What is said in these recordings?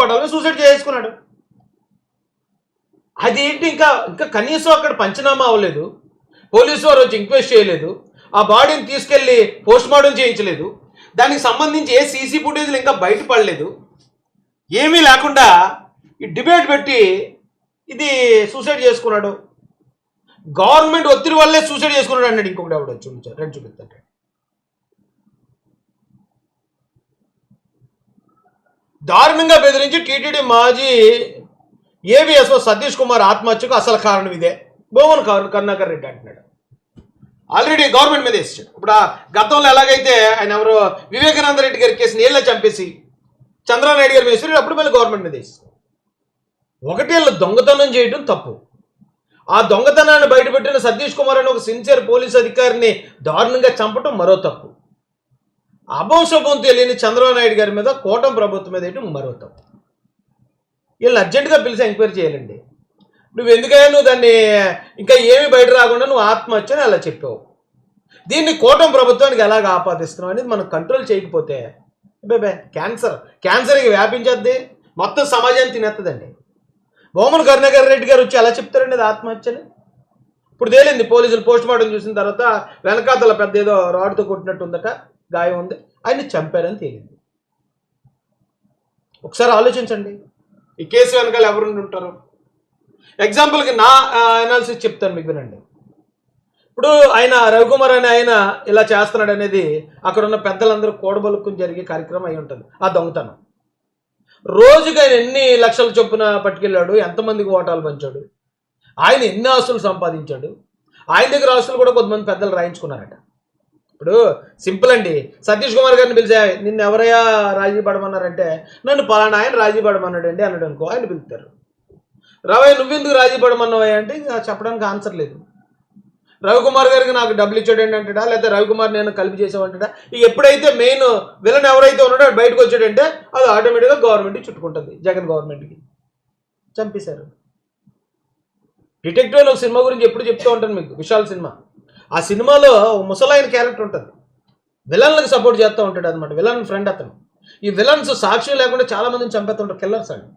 పడాలని సూసైడ్ చేసుకున్నాడు అది ఏంటి ఇంకా ఇంకా కనీసం అక్కడ పంచనామా అవ్వలేదు. పోలీసు వారు వచ్చి ఎంక్వైరీ చేయలేదు. ఆ బాడీని తీసుకెళ్ళి పోస్ట్ మార్టం చేయించలేదు. దానికి సంబంధించి ఏ సీసీ ఫుటేజ్లు ఇంకా బయటపడలేదు ఏమీ లేకుండా ఈ డిబేట్ పెట్టి ఇది సూసైడ్ చేసుకున్నాడు. గవర్నమెంట్ ఒత్తిడి వల్లే సూసైడ్ చేసుకున్నాడు అన్నాడు ఇంకొకటి ఆవిడ చూపించారు రెండు చూపిస్తాడు దారుణంగా బెదిరించి టీటీడీ మాజీ ఏవిఎస్ఓ సతీష్ కుమార్ ఆత్మహత్యకు అసలు కారణం ఇదే. భువన్ కరుణాకర్ రెడ్డి అంటున్నాడు. ఆల్రెడీ గవర్నమెంట్ మీద వేసాడు ఇప్పుడు ఆ గతంలో ఎలాగైతే ఆయన ఎవరు వివేకానంద రెడ్డి గారి కేసు నీళ్ళ చంపేసి చంద్రనాయుడు గారి మీద అప్పుడు మళ్ళీ గవర్నమెంట్ మీద వేసాడు ఒకటి దొంగతనం చేయడం తప్పు. ఆ దొంగతనాన్ని బయటపెట్టిన సతీష్ కుమార్ అనే ఒక సిన్సియర్ పోలీస్ అధికారిని దారుణంగా చంపటం మరో తప్పు. అభంశుభం తెలియని చంద్రబాబు నాయుడు గారి మీద కోటం ప్రభుత్వం మీద ఏంటి మరొకటం తప్పు వీళ్ళు అర్జెంటుగా పిలిచి ఎంక్వైరీ చేయాలండి. నువ్వు ఎందుకైనా నువ్వు దాన్ని ఇంకా ఏమి బయట రాకుండా నువ్వు ఆత్మహత్య అని అలా చెప్పావు. దీన్ని కోటం ప్రభుత్వానికి ఎలాగ ఆపాదిస్తున్నావు అనేది మనం కంట్రోల్ చేయకపోతే బేబే క్యాన్సర్ క్యాన్సర్ ఇక వ్యాపించేద్ది. మొత్తం సమాజాన్ని తినేస్తుందండి భూమన్ కరుణాకర్ రెడ్డి గారు వచ్చి ఎలా చెప్తారండి అది ఆత్మహత్యని? ఇప్పుడు తేలింది పోలీసులు పోస్ట్ మార్టం చూసిన తర్వాత వెనకాతల పెద్ద ఏదో రాడ్తో కొట్టినట్టు ఉందట. గాయం ఉంది. ఆయన చంపారని తేలింది. ఒకసారి ఆలోచించండి. ఈ కేసు వెనకాల ఎవరు ఉంటారు? ఎగ్జాంపుల్కి నా అనాలిసిస్ చెప్తాను మీకు వినండి. ఇప్పుడు ఆయన రవికుమార్ అనే ఆయన ఇలా చేస్తున్నాడు అనేది అక్కడ ఉన్న పెద్దలందరూ కూడబలుక్కుని జరిగే కార్యక్రమం అయి ఉంటుంది. ఆ దొంగతనం. రోజుకి ఆయన ఎన్ని లక్షల చొప్పున పట్టుకెళ్ళాడు? ఎంతమందికి ఓటాలు పంచాడు? ఆయన ఎన్ని ఆస్తులు సంపాదించాడు? ఆయన దగ్గర ఆస్తులు కూడా కొంతమంది పెద్దలు రాయించుకున్నారట. ఇప్పుడు సింపుల్ అండి. సతీష్ కుమార్ గారిని పిలిచా నిన్ను ఎవరయ్యా రాజీ పడమన్నారంటే నన్ను పలానా ఆయన రాజీ పడమన్నాడు అండి అన్నాడు అనుకో ఆయన పిలుతారు రవయ్య నువ్వెందుకు రాజీ పడమన్నావయ్య అంటే ఇంకా చెప్పడానికి ఆన్సర్ లేదు. రవికుమార్ గారికి నాకు డబ్బులు ఇచ్చాడండి అంటాడా? లేకపోతే రవికుమార్ నేను కలిపి చేసామంటాడా ఇక ఎప్పుడైతే మెయిన్ విలన్ ఎవరైతే ఉన్నాడో బయటకు వచ్చాడంటే అది ఆటోమేటిక్గా గవర్నమెంట్ చుట్టుకుంటుంది జగన్ గవర్నమెంట్కి చంపేశారు. డిటెక్టివ్ ఒక సినిమా గురించి ఎప్పుడు చెప్తూ ఉంటాను మీకు విశాల్ సినిమా. ఆ సినిమాలో ముసలాయన క్యారెక్టర్ ఉంటుంది. విలన్లకు సపోర్ట్ చేస్తూ ఉంటాడు అనమాట విలన్ ఫ్రెండ్ అతను. ఈ విలన్స్ సాక్ష్యం లేకుండా చాలా మందిని చంపేస్తుంటారు కిల్లర్స్ అండి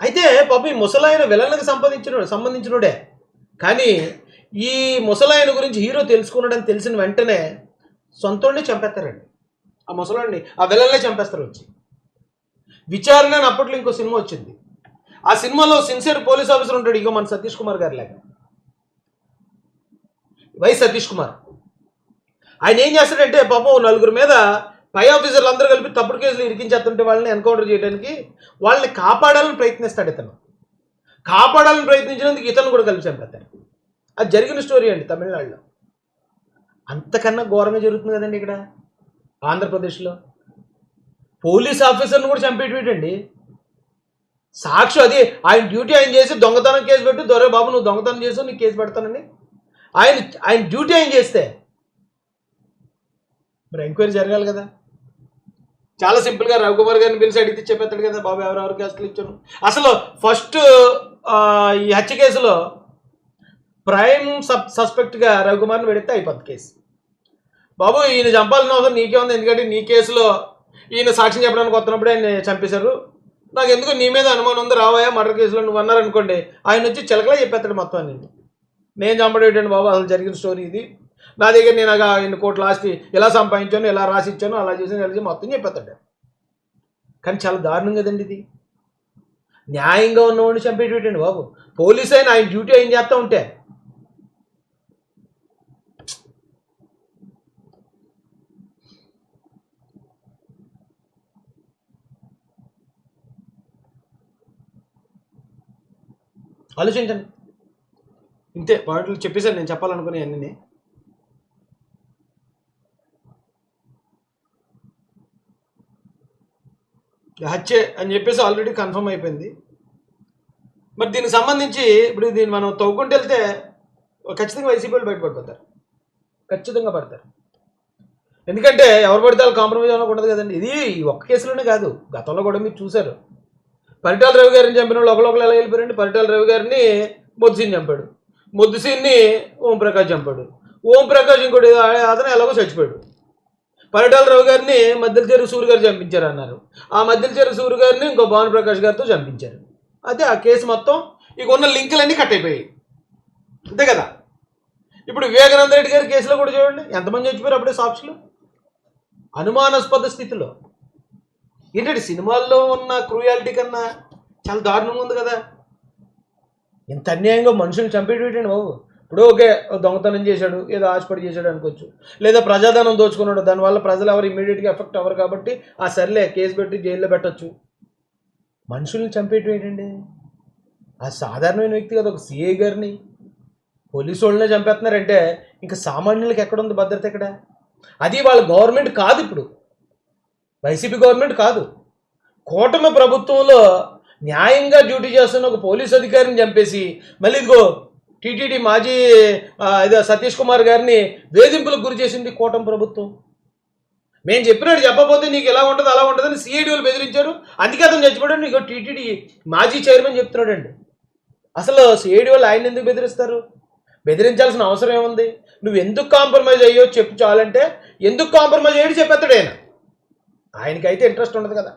అయితే పాప ఈ ముసలాయన విలన్లకు సంపాదించిన సంబంధించినోడే. కానీ ఈ ముసలాయన గురించి హీరో తెలుసుకున్నాడని తెలిసిన వెంటనే సొంతోడిని చంపేస్తారండి. ఆ ముసలాడిని ఆ విలన్లే చంపేస్తారు వచ్చి. విచారణ అని అప్పట్లో ఇంకో సినిమా వచ్చింది. ఆ సినిమాలో సిన్సియర్ పోలీస్ ఆఫీసర్ ఉంటాడు ఇగో మన సతీష్ కుమార్ గారి లాగా వై సతీష్ కుమార్. ఆయన ఏం చేస్తాడంటే పాపం నలుగురు మీద పై ఆఫీసర్లు అందరూ కలిపి తప్పుడు కేసులు ఇరికించేస్తుంటే వాళ్ళని ఎన్కౌంటర్ చేయడానికి వాళ్ళని కాపాడాలని ప్రయత్నిస్తాడు ఇతను. కాపాడాలని ప్రయత్నించినందుకు ఇతను కూడా కలిసి చంపేస్తాడు. అది జరిగిన స్టోరీ అండి తమిళనాడులో. అంతకన్నా ఘోరమే జరుగుతుంది కదండి ఇక్కడ ఆంధ్రప్రదేశ్లో. పోలీస్ ఆఫీసర్ని కూడా చంపేటండి సాక్షి అది ఆయన డ్యూటీ ఆయన చేసి దొంగతనం కేసు పెట్టి దొరే బాబు నువ్వు దొంగతనం చేసావు నీకు కేసు పెడతానని ఆయన ఆయన డ్యూటీ ఆయన చేస్తే. మరి ఎంక్వైరీ జరగాలి కదా. చాలా సింపుల్గా రవికుమార్ గారిని పిలిచి అడిగితే చెప్పేస్తాడు కదా బాబు ఎవరెవరు కేసులు ఇచ్చాను అసలు ఫస్ట్ ఈ హత్య కేసులో ప్రైమ్ సబ్ సస్పెక్ట్గా రవికుమార్ని పెడితే అయిపోద్ది కేసు. బాబు ఈయన చంపాల్సిన అవసరం నీకే ఉంది ఎందుకంటే నీ కేసులో ఈయన సాక్ష్యం చెప్పడానికి వస్తున్నప్పుడు ఆయన చంపేశారు. నాకు ఎందుకు నీ మీద అనుమానం ఉంది? రావాయా మర్డర్ కేసులో నువ్వు అన్నారనుకోండి ఆయన వచ్చి చిలకలా చెప్పేస్తాడు మొత్తం అని నేను చంపడేటండి బాబు అసలు జరిగిన స్టోరీ ఇది. నా దగ్గర నేను అలా ఎన్ని కోట్లు ఆస్తి ఎలా సంపాదించాను ఎలా రాసి ఇచ్చాను అలా చేసాను ఎలా మొత్తం చెప్పేస్తాడు. కానీ చాలా దారుణం కదండి ఇది. న్యాయంగా ఉన్నవాడిని చంపేటండి బాబు. పోలీస్ అయినా ఆయన డ్యూటీ ఆయన చేస్తూ ఉంటే. ఆలోచించండి. ఇంతే పాయింట్లు చెప్పేసాను నేను చెప్పాలనుకునే అన్నీ హత్యే అని చెప్పేసి ఆల్రెడీ కన్ఫర్మ్ అయిపోయింది. మరి దీనికి సంబంధించి ఇప్పుడు దీన్ని మనం తవ్వుకుంటూ వెళ్తే ఖచ్చితంగా వైసీపీ వాళ్ళు బయటపడిపోతారు. ఖచ్చితంగా పడతారు. ఎందుకంటే ఎవరు పడితే వాళ్ళు కాంప్రమైజ్ ఉండదు కదండి. ఇది ఒక్క కేసులోనే కాదు. గతంలో కూడా మీరు చూశారు. పరిటాల రవి గారిని చంపిన వాళ్ళు ఒకళ్ళు ఎలా వెళ్ళిపోయారండి? పరిటాల రవి గారిని బొత్సిని చంపాడు. ముద్దుసీన్ని ఓం ప్రకాష్ చంపాడు. ఓం ప్రకాష్ ఇంకోటి అతను ఎలాగో చచ్చిపోయాడు. పరిటాల రావు గారిని మద్దెల చెరువు సూర్య గారు చంపించారు అన్నారు ఆ మద్దెల చెరువు సూర్య గారిని ఇంకో భాను ప్రకాష్ గారితో చంపించారు. అదే ఆ కేసు మొత్తం ఇక ఉన్న లింకులన్నీ కట్ అయిపోయాయి. అంతే కదా? ఇప్పుడు వివేకానంద రెడ్డి గారి కేసులో కూడా చూడండి. ఎంతమంది చచ్చిపోయారు అప్పుడే సాక్షులు? అనుమానాస్పద స్థితిలో. ఏంటంటే సినిమాల్లో ఉన్న క్రూయాలిటీ కన్నా చాలా దారుణంగా ఉంది కదా? ఇంత అన్యాయంగా మనుషులు చంపేటండి బాబు? ఇప్పుడు ఓకే దొంగతనం చేశాడు ఏదో ఆశపడి చేశాడు అనుకోవచ్చు. లేదా ప్రజాధనం దోచుకున్నాడు దానివల్ల ప్రజలు ఎవరు ఇమీడియట్గా ఎఫెక్ట్ అవ్వరు కాబట్టి ఆ సర్లే కేసు పెట్టి జైల్లో పెట్టొచ్చు. మనుషుల్ని చంపేయటం ఏంటండి? ఆ సాధారణమైన వ్యక్తి కదా ఒక సీఏ గారిని. పోలీసు వాళ్ళనే చంపేస్తున్నారంటే ఇంకా సామాన్యులకు ఎక్కడుంది భద్రత ఎక్కడ అది వాళ్ళ గవర్నమెంట్ కాదు ఇప్పుడు. వైసీపీ గవర్నమెంట్ కాదు. కూటమి ప్రభుత్వంలో న్యాయంగా డ్యూటీ చేస్తున్న ఒక పోలీస్ అధికారిని చంపేసి మళ్ళీ ఇదిగో టీటీడీ మాజీ ఇదో సతీష్ కుమార్ గారిని వేధింపులకు గురి చేసింది కూటమి ప్రభుత్వం. మేము చెప్పినట్టు చెప్పకపోతే నీకు ఎలా ఉంటుంది అలా ఉంటుందని సిఐడి వాళ్ళు బెదిరించారు. అందుకే అతను చచ్చిపోయాడు. నీకు టీటీడీ మాజీ చైర్మన్ చెప్తున్నాడండి. అసలు సిఐడి వాళ్ళు ఆయన ఎందుకు బెదిరిస్తారు? బెదిరించాల్సిన అవసరం ఏముంది? నువ్వు ఎందుకు కాంప్రమైజ్ అయ్యో చెప్పు చాలంటే ఎందుకు కాంప్రమైజ్ అయ్యాడు చెప్పేస్తాడు ఆయన. ఆయనకైతే ఇంట్రెస్ట్ ఉండదు కదా.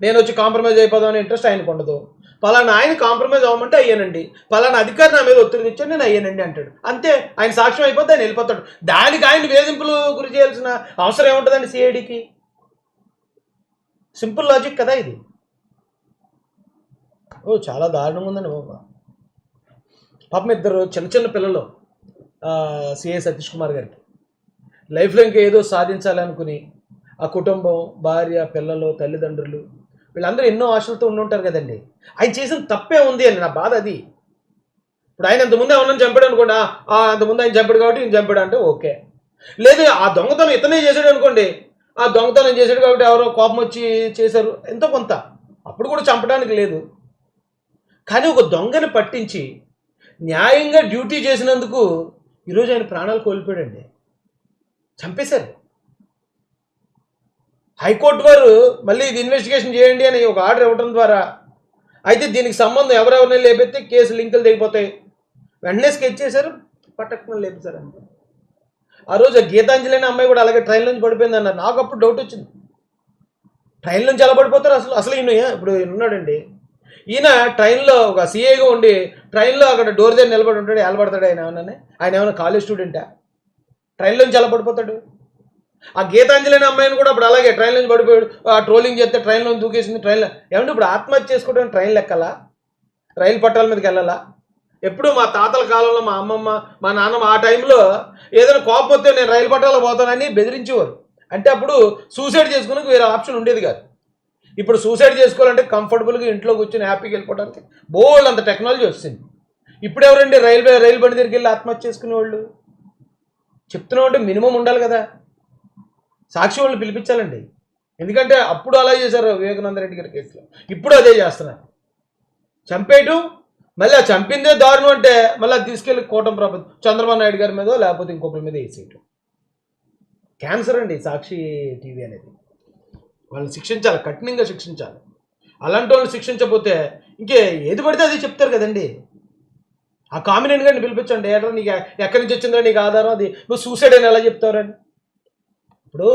నేను వచ్చి కాంప్రమైజ్ అయిపోదాం అనే ఇంట్రెస్ట్ ఆయనకు ఉండదు. పలానా ఆయన కాంప్రమైజ్ అవ్వమంటే అయ్యానండి. పలానా అధికారి నా మీద ఒత్తిడి తెచ్చాడు నేను అయ్యానండి అంటాడు. అంతే ఆయన సాక్ష్యం అయిపోతే ఆయన వెళ్ళిపోతాడు. దానికి ఆయన వేధింపులు గురి చేయాల్సిన అవసరం ఏముంటుందండి సిఐడికి సింపుల్ లాజిక్ కదా ఇది. ఓ చాలా దారుణంగా ఉందండి బాబా. పాపం ఇద్దరు చిన్న చిన్న పిల్లలు సిఐ సతీష్ కుమార్ గారికి. లైఫ్లో ఇంకా ఏదో సాధించాలనుకుని ఆ కుటుంబం భార్య పిల్లలు తల్లిదండ్రులు వీళ్ళందరూ ఎన్నో ఆశలతో ఉండుంటారు కదండి. ఆయన చేసిన తప్పే ఉంది అని నా బాధ అది. ఇప్పుడు ఆయన అంతకుముందు ఎవరన్నా చంపాడు అనుకోండి అంతకుముందు ఆయన చంపాడు కాబట్టి ఈయన చంపాడు అంటే ఓకే. లేదు ఆ దొంగతనం ఇతనే చేశాడు అనుకోండి ఆ దొంగతనం చేశాడు కాబట్టి ఎవరో కోపం వచ్చి చేశారు ఎంతో కొంత. అప్పుడు కూడా చంపడానికి లేదు. కానీ ఒక దొంగని పట్టించి న్యాయంగా డ్యూటీ చేసినందుకు ఈరోజు ఆయన ప్రాణాలు కోల్పోయాడండి. చంపేశారు. హైకోర్టు వారు మళ్ళీ ఇది ఇన్వెస్టిగేషన్ చేయండి అని ఒక ఆర్డర్ ఇవ్వడం ద్వారా అయితే దీనికి సంబంధం ఎవరెవరిని లేపెత్తే కేసు లింకులు తెగిపోతాయి వెంటనే స్కెచ్ చేశారు పట్టకుండా లేపుతారు ఆ రోజు ఆ గీతాంజలి అనే అమ్మాయి కూడా అలాగే ట్రైన్ నుంచి పడిపోయింది అన్నారు. నాకు అప్పుడు డౌట్ వచ్చింది. ట్రైన్ నుంచి ఎలా పడిపోతారు అసలు? అసలు ఈయన ఇప్పుడు ఈయన ఉన్నాడండి. ఈయన ట్రైన్లో ఒక సీఏగా ఉండి ట్రైన్లో అక్కడ డోర్ దగ్గర నిలబడి ఉంటాడు ఎలబడతాడు ఆయన ఏమన్నా ఆయన ఏమైనా కాలేజ్ స్టూడెంటా ట్రైన్లో నుంచి ఎలా పడిపోతాడు? ఆ గీతాంజలి అనే అమ్మాయిని కూడా అప్పుడు అలాగే ట్రైన్ నుంచి పడిపోయాడు. ఆ ట్రోలింగ్ చేస్తే ట్రైన్లో దూకేసింది ట్రైన్లో ఏమంటే ఇప్పుడు ఆత్మహత్య చేసుకోవడం ట్రైన్ లెక్కలా? రైలు పట్టాల మీదకి వెళ్ళాలా? ఎప్పుడు మా తాతల కాలంలో మా అమ్మమ్మ మా నాన్నమ్మ ఆ టైంలో ఏదైనా కోపం వస్తే నేను రైలు పట్టాలకు పోతానని బెదిరించేవారు. అంటే అప్పుడు సూసైడ్ చేసుకునే వేరే ఆప్షన్ ఉండేది కాదు. ఇప్పుడు సూసైడ్ చేసుకోవాలంటే కంఫర్టబుల్గా ఇంట్లో కూర్చొని హ్యాపీగా వెళ్ళిపోవడానికి బోల్డ్ అంత టెక్నాలజీ వచ్చింది. ఇప్పుడు ఎవరండి రైల్వే రైలు బండి దగ్గరికి వెళ్ళి ఆత్మహత్య చేసుకునే వాళ్ళు మినిమం ఉండాలి కదా. సాక్షి వాళ్ళు పిలిపించాలండి. ఎందుకంటే అప్పుడు అలా చేశారు వివేకానంద రెడ్డి గారి కేసులో. ఇప్పుడు అదే చేస్తున్నారు. చంపేయటం మళ్ళీ ఆ చంపిందే దారుణం అంటే మళ్ళీ తీసుకెళ్ళి తీసుకెళ్ళి కూటమి ప్రభుత్వం చంద్రబాబు నాయుడు గారి మీద లేకపోతే ఇంకొకరి మీద వేసేయటం. క్యాన్సర్ అండి సాక్షి టీవీ అనేది. వాళ్ళని శిక్షించాలి కఠినంగా శిక్షించాలి. అలాంటి వాళ్ళని శిక్షించకపోతే ఇంకే ఏది పడితే అది చెప్తారు కదండి. ఆ కామినేట్ గారిని పిలిపించండి ఏట్రా నీకు ఎక్కడి నుంచి వచ్చిందిరా నీకు ఆధారం అది? నువ్వు సూసైడ్ అని ఎలా చెప్తారండి ఇప్పుడు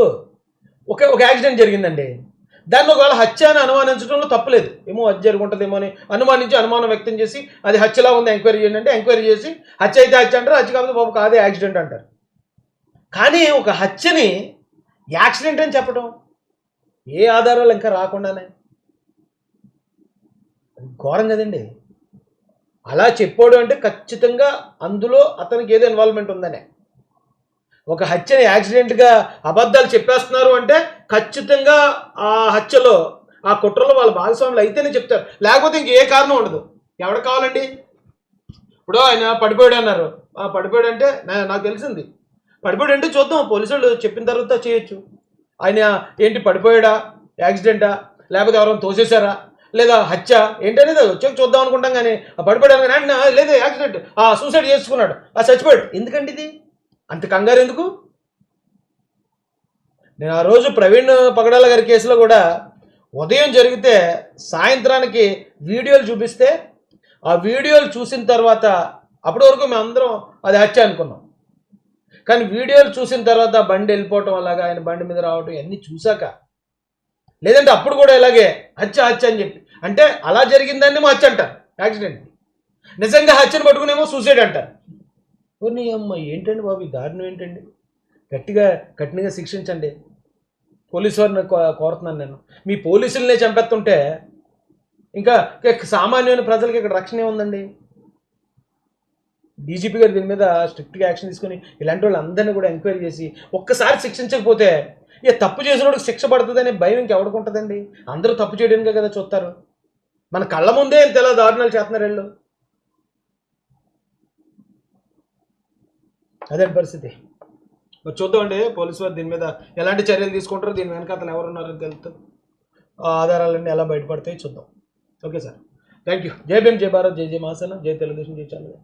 ఒక ఒక యాక్సిడెంట్ జరిగిందండి. దాన్ని ఒకవేళ హత్య అని అనుమానించడంలో తప్పలేదు. ఏమో హత్య జరుగుంటుందేమో అని అనుమానించి అనుమానం వ్యక్తం చేసి అది హత్యలా ఉంది ఎంక్వైరీ చేయండి అంటే ఎంక్వైరీ చేసి హత్య అయితే హత్య అంటారు హత్య కాకపోతే బాబు కాదే యాక్సిడెంట్ అంటారు. కానీ ఒక హత్యని యాక్సిడెంట్ అని చెప్పడం ఏ ఆధారాలు ఇంకా రాకుండానే? ఘోరం కదండి. అలా చెప్పాడు అంటే ఖచ్చితంగా అందులో అతనికి ఏదో ఇన్వాల్వ్మెంట్ ఉందనే. ఒక హత్యని యాక్సిడెంట్గా అబద్ధాలు చెప్పేస్తున్నారు అంటే ఖచ్చితంగా ఆ హత్యలో ఆ కుట్రలో వాళ్ళ భాగస్వాములు అయితేనే చెప్తారు. లేకపోతే ఇంకే ఏ కారణం ఉండదు. ఎవడు కావాలండి? ఇప్పుడు ఆయన పడిపోయాడు అన్నారు. ఆ పడిపోయాడు అంటే నాకు తెలిసింది. పడిపోయాడు అంటే చూద్దాం పోలీసు వాళ్ళు చెప్పిన తర్వాత చేయొచ్చు. ఆయన ఏంటి పడిపోయాడా? యాక్సిడెంటా? లేకపోతే ఎవరైనా తోసేశారా? లేదా హత్య? ఏంటనేది వచ్చాక చూద్దాం అనుకుంటాం కానీ ఆ పడిపోయాడు కానీ లేదు యాక్సిడెంట్. ఆ సూసైడ్ చేసుకున్నాడు. ఆ చచ్చిపోయాడు. ఎందుకండి ఇది? అంత కంగారు ఎందుకు? నేను ఆ రోజు ప్రవీణ్ పగడాల గారి కేసులో కూడా ఉదయం జరిగితే సాయంత్రానికి వీడియోలు చూపిస్తే ఆ వీడియోలు చూసిన తర్వాత అప్పటి వరకు మేము అందరం అది హత్య అనుకున్నాం కానీ వీడియోలు చూసిన తర్వాత బండి వెళ్ళిపోవటం అలాగా ఆయన బండి మీద రావటం ఇవన్నీ చూశాక లేదంటే అప్పుడు కూడా ఇలాగే హత్య హత్య అని చెప్పి. అంటే అలా జరిగిందాన్నేమో హత్య అంటారు. యాక్సిడెంట్. నిజంగా హత్యను పట్టుకునేమో సూసైడ్ అంటారు. కొన్ని అమ్మ ఏంటండి బాబు ఈ దారుణం ఏంటండి? గట్టిగా కఠినంగా శిక్షించండి. పోలీసు వారిని కో- కోరుతున్నాను నేను. మీ పోలీసులనే చంపేస్తుంటే ఇంకా సామాన్యమైన ప్రజలకి ఇక్కడ రక్షణ ఏముందండి? డీజీపీ గారు దీని మీద స్ట్రిక్ట్గా యాక్షన్ తీసుకొని ఇలాంటి వాళ్ళందరినీ కూడా ఎంక్వైరీ చేసి ఒక్కసారి శిక్షించకపోతే ఇక తప్పు చేసినోడికి శిక్ష పడుతుందనే భయం ఇంకెవరికి అందరూ తప్పు చేయడానికే కదా చూస్తారు. మన కళ్ళ ముందే ఇంత ఎలా దారుణాలు చేస్తున్నారు వీళ్ళు. అదే పరిస్థితి. మరి చూద్దామండి పోలీసు వారు దీని మీద ఎలాంటి చర్యలు తీసుకుంటారో దీని వెనక అతను ఎవరు ఉన్నారో తెలుస్తుంది ఆధారాలన్నీ ఎలా బయటపడతాయి చూద్దాం. Okay sir. థ్యాంక్ యూ జై భీమ్ జై భారత్ జై జై మహాసేన జై తెలుగుదేశం జై చంద్ర